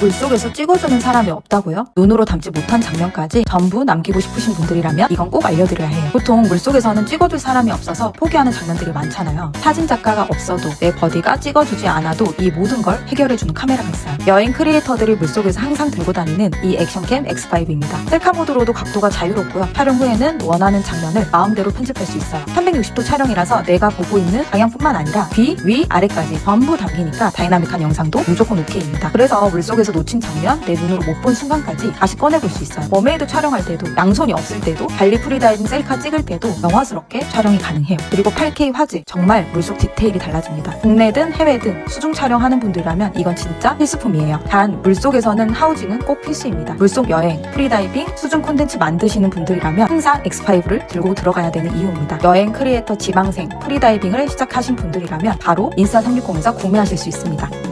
물속에서 찍어주는 사람이 없다고요? 눈으로 담지 못한 장면까지 전부 남기고 싶으신 분들이라면 이건 꼭 알려드려야 해요. 보통 물속에서는 찍어줄 사람이 없어서 포기하는 장면들이 많잖아요. 사진 작가가 없어도 내 버디가 찍어주지 않아도 이 모든 걸 해결해주는 카메라가 있어요. 여행 크리에이터들이 물속에서 항상 들고 다니는 이 액션캠 X5입니다. 셀카 모드로도 각도가 자유롭고요. 촬영 후에는 원하는 장면을 마음대로 편집할 수 있어요. 360도 촬영이라서 내가 보고 있는 방향뿐만 아니라 뒤, 위, 아래까지 전부 담기니까 다이나믹한 영상도 무조건 오케이입니다. 그래서 물속에서 놓친 장면, 내 눈으로 못 본 순간까지 다시 꺼내볼 수 있어요. 머메이드 촬영할 때도, 양손이 없을 때도, 발리 프리다이빙 셀카 찍을 때도 영화스럽게 촬영이 가능해요. 그리고 8K 화질, 정말 물속 디테일이 달라집니다. 국내든 해외든 수중 촬영하는 분들이라면 이건 진짜 필수품이에요. 단 물속에서는 하우징은 꼭 필수입니다. 물속 여행, 프리다이빙, 수중 콘텐츠 만드시는 분들이라면 항상 X5를 들고 들어가야 되는 이유입니다. 여행 크리에이터 지망생, 프리다이빙을 시작하신 분들이라면 바로 인스타 360에서 구매하실 수 있습니다.